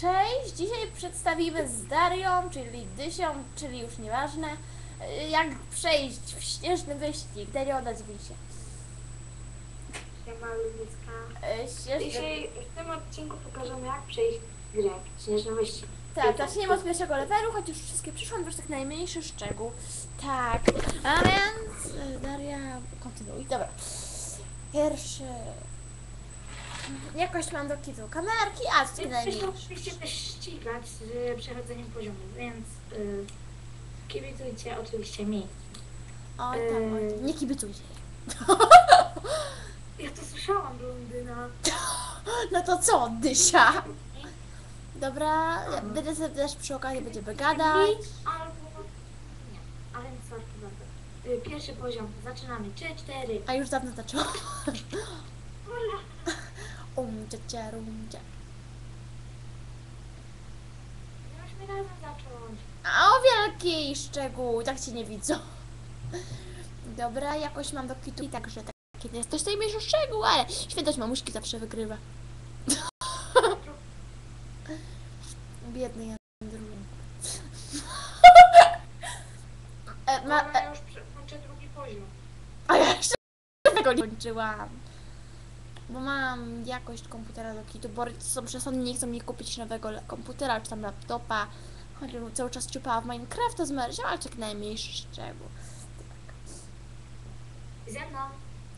Cześć! Dzisiaj przedstawimy z Darią, czyli Dysią, czyli już nieważne, y, jak przejść w śnieżny wyścig. Dario, odezwij się. Siema Lubiska. Y, Śnieżny... Dzisiaj w tym odcinku pokażemy jak przejść grę Śnieżny Wyścig. Tak, zaczniemy od pierwszego levelu, choć już wszystkie przyszłam, wiesz, tak najmniejszy szczegół. Tak, a więc y, Daria, kontynuuj. Dobra. Pierwszy... Jakoś mam do kitu kamerki, a co Więc najmniejszy. oczywiście też ścigać z przechodzeniem poziomu, więc y, kibicujcie oczywiście mi. Oj tam, oj tam. Nie kibicujcie. Ja to słyszałam, blondyna. No to co, Dysia? Dobra, ja będę sobie też przy okazji będziemy gadać. Nic albo... Nie, ale nic y, Pierwszy poziom, zaczynamy. 3, 4. A już dawno zaczęłam. Ola. Um, cia, cia, rum, cia. Miałyśmy razem zacząć. A o wielki szczegół, tak cię nie widzą. Dobra, jakoś mam do kitu i także tak, kiedy jest coś najmniejszy szczegół, ale świętość mamuśki zawsze wygrywa. Biedny Andrew. e, ma, e, ja już kończę drugi poziom. a ja jeszcze tego nie kończyłam. Bo mam jakość komputera do kitu, bo są przesądni, nie chcą mi kupić nowego komputera czy tam laptopa. Chociaż cały czas ciupała w Minecrafta z Marysią, ale tak najmniejszy szczegół. Ze mną.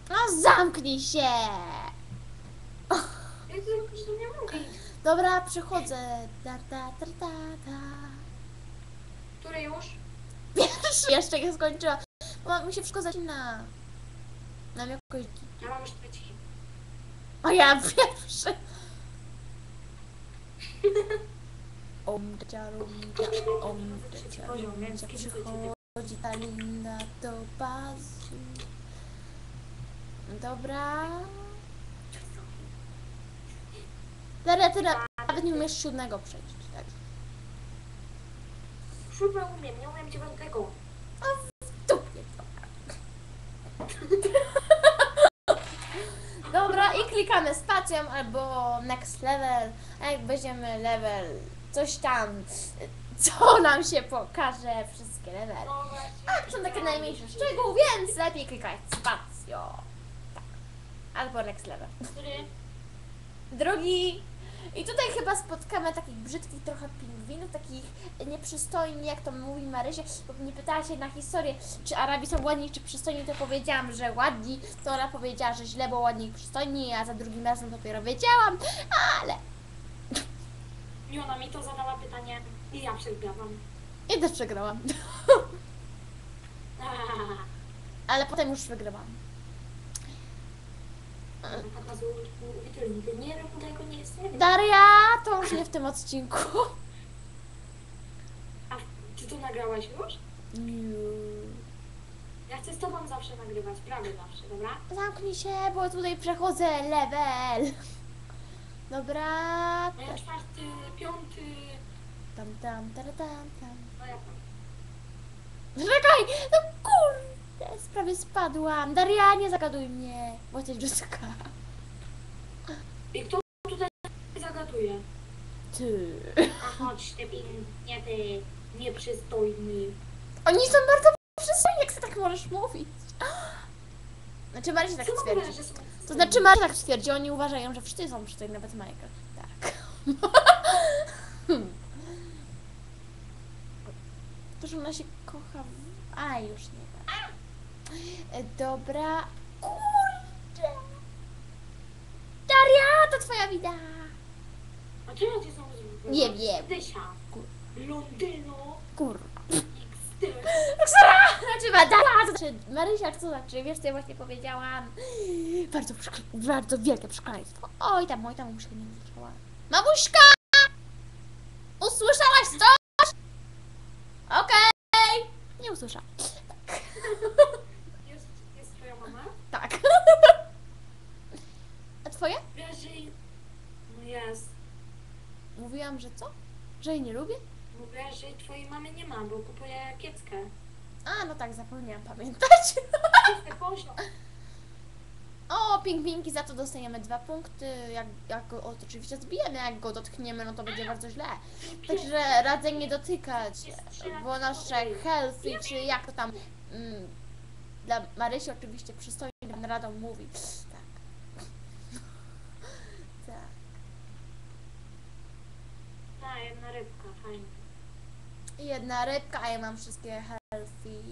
No zamknij się! Ja to już nie mówię. Dobra, przychodzę. Da, da, da, da, da. Który już? Pierwszy jeszcze nie skończyła. Bo mi się wszystko zaczyna. Mam jakoś... Ja mam już trzeci. O ja pierwszy! Om, cia, rum, cia, om, cia, Poziom, rum, więc cia. kiedy Przychodzi ta linda do bazy. Dobra. Teraz na- nawet nie umiesz siódmego przejść. Tak. Siódme umiem, nie umiem dziewiątego. Dupnie to. Dobra, i klikamy spacją albo next level. A jak weźmiemy level coś tam, co nam się pokaże, wszystkie właśnie. A są takie najmniejsze szczegóły, więc lepiej klikać spacją. Tak. Albo next level. Który? Drugi. I tutaj chyba spotkamy takich brzydkich trochę pingwinów, takich nieprzystojni, jak to mówi Marysia, bo mnie pytała się na historię, czy Arabi są ładni, czy przystojni, to powiedziałam, że ładni, to ona powiedziała, że źle, bo ładni i przystojni, a za drugim razem dopiero wiedziałam, ale I ona mi to zadała pytanie i ja przegrałam. i też przegrałam, ale potem już wygrałam. Tak nie rób tego, nie Daria, to już nie w tym odcinku. A ty to nagrałaś już? Nie. Ja chcę z tobą zawsze nagrywać, prawie zawsze, dobra? Zamknij się, bo tutaj przechodzę level. Dobra. No ja czwarty, piąty, Tam, tam, tam, tam, tam. no ja tam. Czekaj, no prawie spadłam. Daria, nie zagaduj mnie, bo jesteś. I kto tutaj zagaduje? Ty. A chodź, ty nie ty, nieprzystojny. Oni są bardzo przystojni, jak ty tak możesz mówić. Znaczy Marysia tak twierdzi. To znaczy Marysia tak twierdzi, oni uważają, że wszyscy są przystojni, nawet Michael. Tak. To, że ona się kocha w... A, już nie tak. E, Dobra. Kurde. Daria, to twoja wida. A czemu ci są zwykłe? Nie wiem. Dysia. Londyno. Kurwa. Znaczy, to znaczy, Marysia, co znaczy? Wiesz, co ja właśnie powiedziałam? Bardzo, bardzo wielkie przekleństwo. Oj tam, oj tam, muszę nie usłyszała. Mamuśka! Usłyszałaś coś? Okej. Nie usłyszałam. Jest, jest twoja mama? Tak. A twoje? Wiesz, że... jej- No jest. Mówiłam, że co? Że jej nie lubię? Mówię, że twojej mamy nie ma, bo kupuje kieckę. A, no tak, zapomniałam pamiętać. Kieckę poziom. O, pingwinki, za to dostajemy dwa punkty. Jak, jak go o, oczywiście zbijemy, jak go dotkniemy, no to będzie bardzo źle. Także radzę nie dotykać, bo nasze healthy, czy jak to tam mm, dla Marysi oczywiście przystojnie radą mówi. Tak. tak. Ta jedna rybka, fajnie. Jedna rybka, a ja mam wszystkie healthy.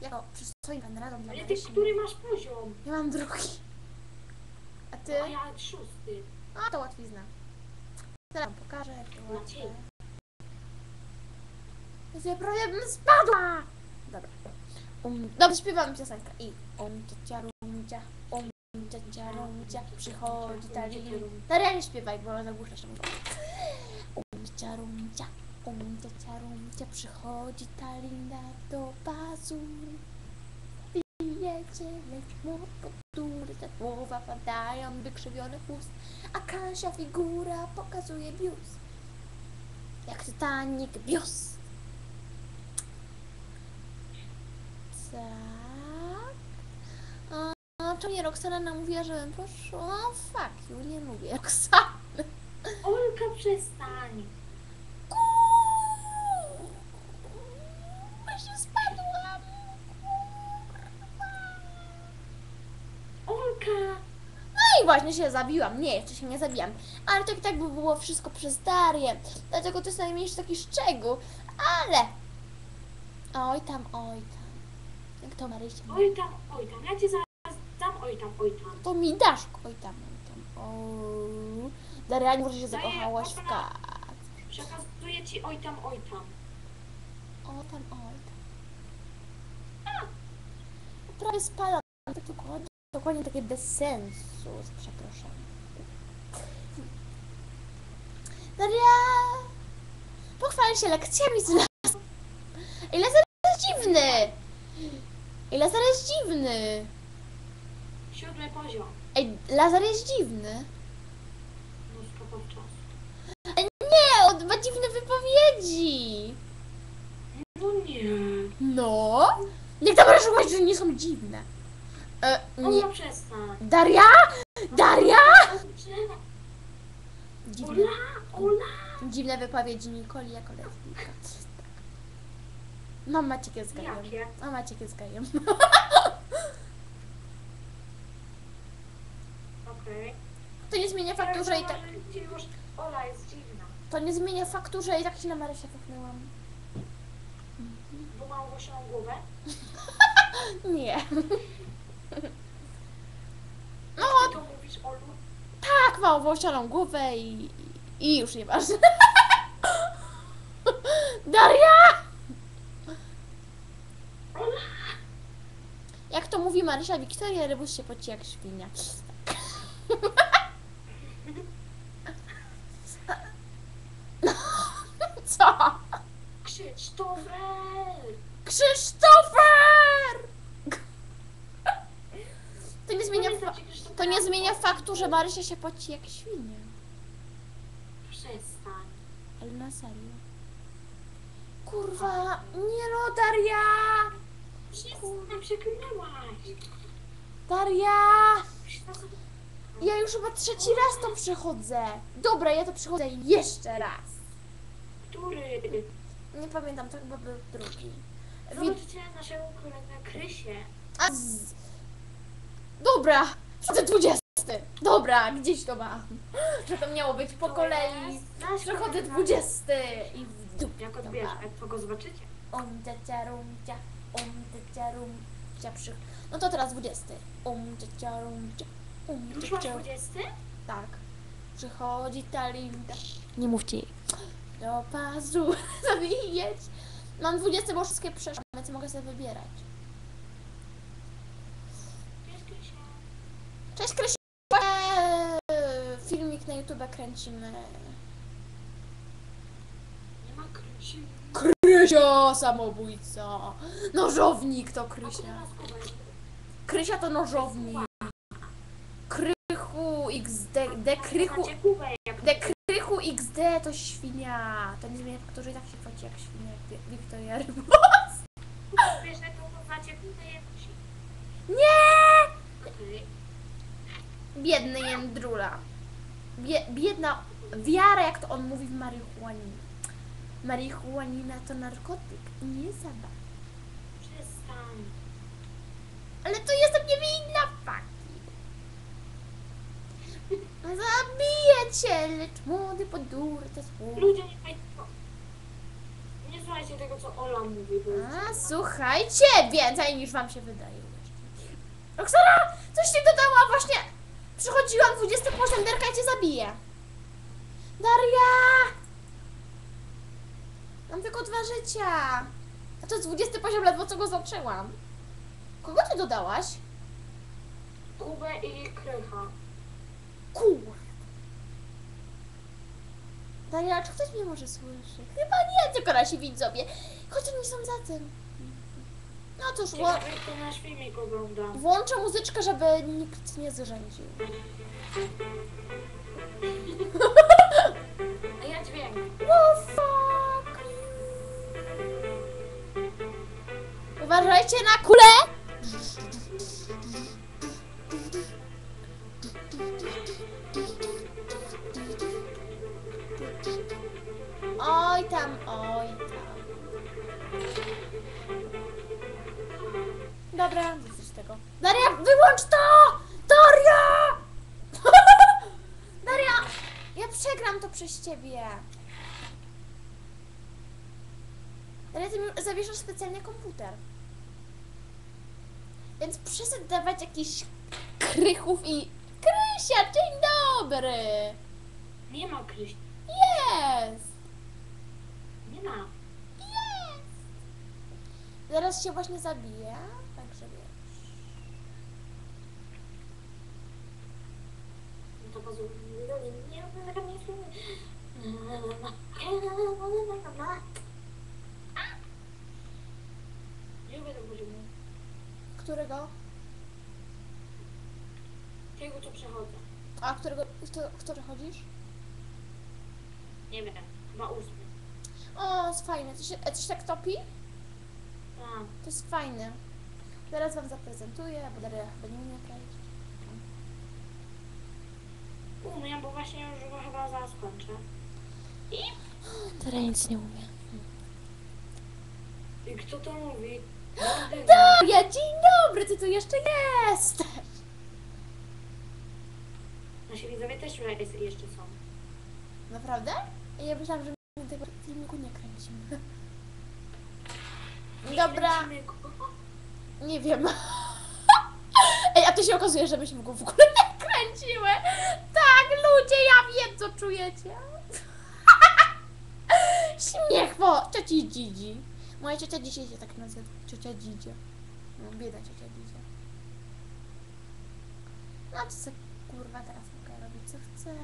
Jako przystojnie pan radą dla Ale ty, Marysi. który masz poziom? Ja mam drugi. A ty? A ja szósty. A to łatwizna. Teraz wam pokażę, jak to Maciej. łatwe. Jezu, ja prawie bym spadła! Dobra. Um, dobrze, śpiewam piosenkę. I um cia rumcia, um cia cia rumcia, przychodzi ta lili. Daria nie śpiewaj, bo zagłuszasz ten głos. Um cia rumcia, um cia cia rumcia, przychodzi ta linda do bazu. Bijecie, lecz mu podtury, te słowa padają wykrzywionych ust, a Kasia figura pokazuje biust. Jak Titanic biust. Tak. A, czemu nie Roxana namówiła, żebym poszła? O, fuck you, nie lubię Roxany. Olka, przestań. Właśnie spadłam. Olka! No i właśnie się zabiłam. Nie, jeszcze się nie zabijam. Ale to i tak by było wszystko przez Darię. Dlatego to jest najmniejszy taki szczegół. Ale... Oj tam, oj tam. Jak to Marysia? mówi? Oj tam, oj tam. Ja ci zaraz dam oj tam, oj tam. To mi dasz. Oj tam, oj tam. O. Daria, może się zakochałaś w kat. Przekazuję ci oj tam, oj tam. O tam, oj tam. Prawie spadam. To dokładnie, dokładnie takie bez sensu. Przepraszam. Daria! Pochwal się lekcjami z las. Ej, Lazar jest dziwny! Ej, Lazar jest dziwny! Siódmy poziom. Ej, Lazar jest dziwny. No. Ej, nie, on ma dziwne wypowiedzi. No nie. No? Jak tam możesz mówić, że nie są dziwne? E, nie. Olka, przestań. Daria? Daria? Olka, Dziwne, Ola, Ola. dziwne wypowiedzi Nikoli jako lesbijka. Mam Maciek jest gejem. Jakie? A Maciek jest gejem. Okej. To nie zmienia faktu, że i tak... Już Ola jest dziwna. To nie zmienia faktu, że i tak się na Marysię popchnęłam. Bo ma ogłosioną głowę. Nie. Olu? tak, ma owłosioną głowę i, i już nieważne. Daria! Ola. Jak to mówi Marysia Wiktoria, rybus się poci jak świnia. Co? Krzysztofer! Krzysztofer! To nie zmienia, Pamiętam fa- cię, Krzysztofer. To nie zmienia faktu, że Marysia się poci jak świnia. Przestań. Ale na serio. Kurwa, nie no, Daria! Przestań, przeklinałaś. Daria! Ja już chyba trzeci raz to przechodzę. Dobra, ja to przechodzę jeszcze raz. Który? Nie pamiętam, to chyba był drugi. Wi- Zobaczcie naszego kolegę Krysię. A z... Dobra, przechodzę dwudziesty. Dobra, gdzieś to mam. Że to miało być po kolei. Przechodzę kolega. dwudziesty i w dup. Jak odbierz, jak to go zobaczycie. Om cia rumcia, om cia rumcia przy... No to teraz dwudziesty. Om cia rumcia, om Już masz cia 20? Tak. Przychodzi ta linda. Nie mówcie jej. Do pazu zabijeć. Mam 20, bo wszystkie przeszłam, więc mogę sobie wybierać. Cześć Krysia. Cześć Krysia! Eee, Filmik na YouTube kręcimy. Nie ma Krysi. Krysia, samobójca. Nożownik to Krysia. Krysia to nożownik. Krychu XD, de krychu, Macie kubę jak de krychu XD to świnia. To nie zmienia i tak się płaci jak świnia, jak Wi- Wiktoria Rybos. Wiesz, że to jak Krysi. Nie! Biedny jędrula. Bie, biedna wiara, jak to on mówi w marihuaninie. Marihuanina to narkotyk, nie zabawa. Przestań. Ale to jestem niewinna, faki. Zabiję cię, lecz młody podurte słowo. Ludzie nie słuchajcie. Nie słuchajcie tego, co Ola mówi. Bo jest A, słuchajcie, więcej niż wam się wydaje. Roxana, coś ci właśnie. Przychodziłam 20 poziom, Derka i cię zabije. Daria! Mam tylko dwa życia. A to jest 20 poziom, ledwo co go zaczęłam. Kogo ty dodałaś? Kubę i Krycha. Kur. Daria, czy ktoś mnie może słyszy? Chyba nie, tylko nasi widzowie. Choć oni są za tym. No cóż, Ciekawe, kto nasz filmik ogląda. włączę muzyczkę, żeby nikt nie zrzędził. A ja dźwięk. Oh fuck. Uważajcie na kulę! Oj tam, oj tam. Dobra, z tego. Daria, wyłącz to! Daria! Daria, ja przegram to przez ciebie. Ale ty mi zawieszasz specjalnie komputer. Więc przestań dawać jakichś krychów i... Krysia, dzień dobry! Nie ma Kryś. Jest! Nie ma. Jest! Zaraz się właśnie zabije, wiesz. No to pozwól. Nie, nie, lubię tego poziomu. Którego? Tego, co przechodzę. A którego... Kto, który chodzisz? Nie wiem. Chyba ósmy. O, jest fajne. Coś, e, coś tak topi? A, To jest fajne. Zaraz wam zaprezentuję, bo Daria chyba nie umie grać. umiem, bo właśnie już go chyba zaraz kończę. Daria nic nie umie. I kto to mówi? Daria, dzień dobry, ty tu jeszcze jesteś! Nasi widzowie też jeszcze są. Naprawdę? Ja myślałam, że my tego filmiku nie kręcimy. Dobra, Kręcimy go. Nie wiem. Ej, a to się okazuje, że myśmy go w ogóle nie kręciły. Tak, ludzie, ja wiem, co czujecie. Śmiech po cioci Dzidzi. Moja ciocia dzisiaj się tak nazywa. Ciocia Dzidzia. No, bieda ciocia Dzidzia. No to co kurwa teraz mogę robić, co chcę.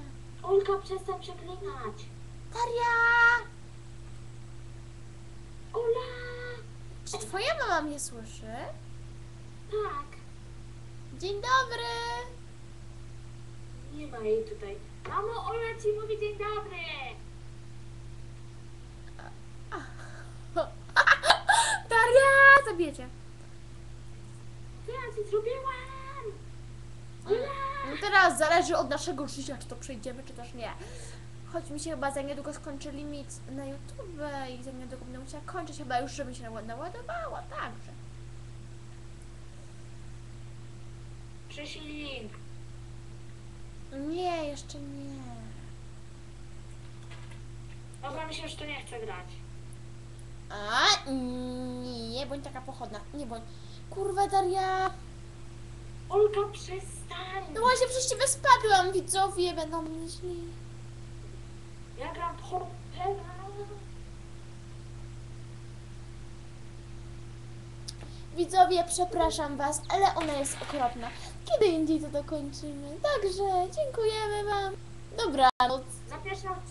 Olka, przestań przeklinać. Daria! Ola! Czy twoja mama mnie słyszy? Tak. Dzień dobry! Nie ma jej tutaj. Mamo, Ola ci mówi dzień dobry. Daria! Zabijecie. Co ja ci zrobiłam? Ola! No teraz zależy od naszego życia, czy to przejdziemy, czy też nie. Choć mi się chyba za niedługo skończy limit na YouTube i za niedługo będę musiała kończyć, chyba już, żeby się naład- naładowała, także. Przyszli link. Nie, jeszcze nie. Dobra, myślę, że to nie chcę grać. A, nie, bądź taka pochodna, nie bądź. Kurwa, Daria! Olka, przestań. No właśnie przez ciebie spadłam, widzowie będą źli. Ja gram Hoppera. Widzowie, przepraszam Was, ale ona jest okropna. Kiedy indziej to dokończymy. Także dziękujemy Wam. Dobranoc.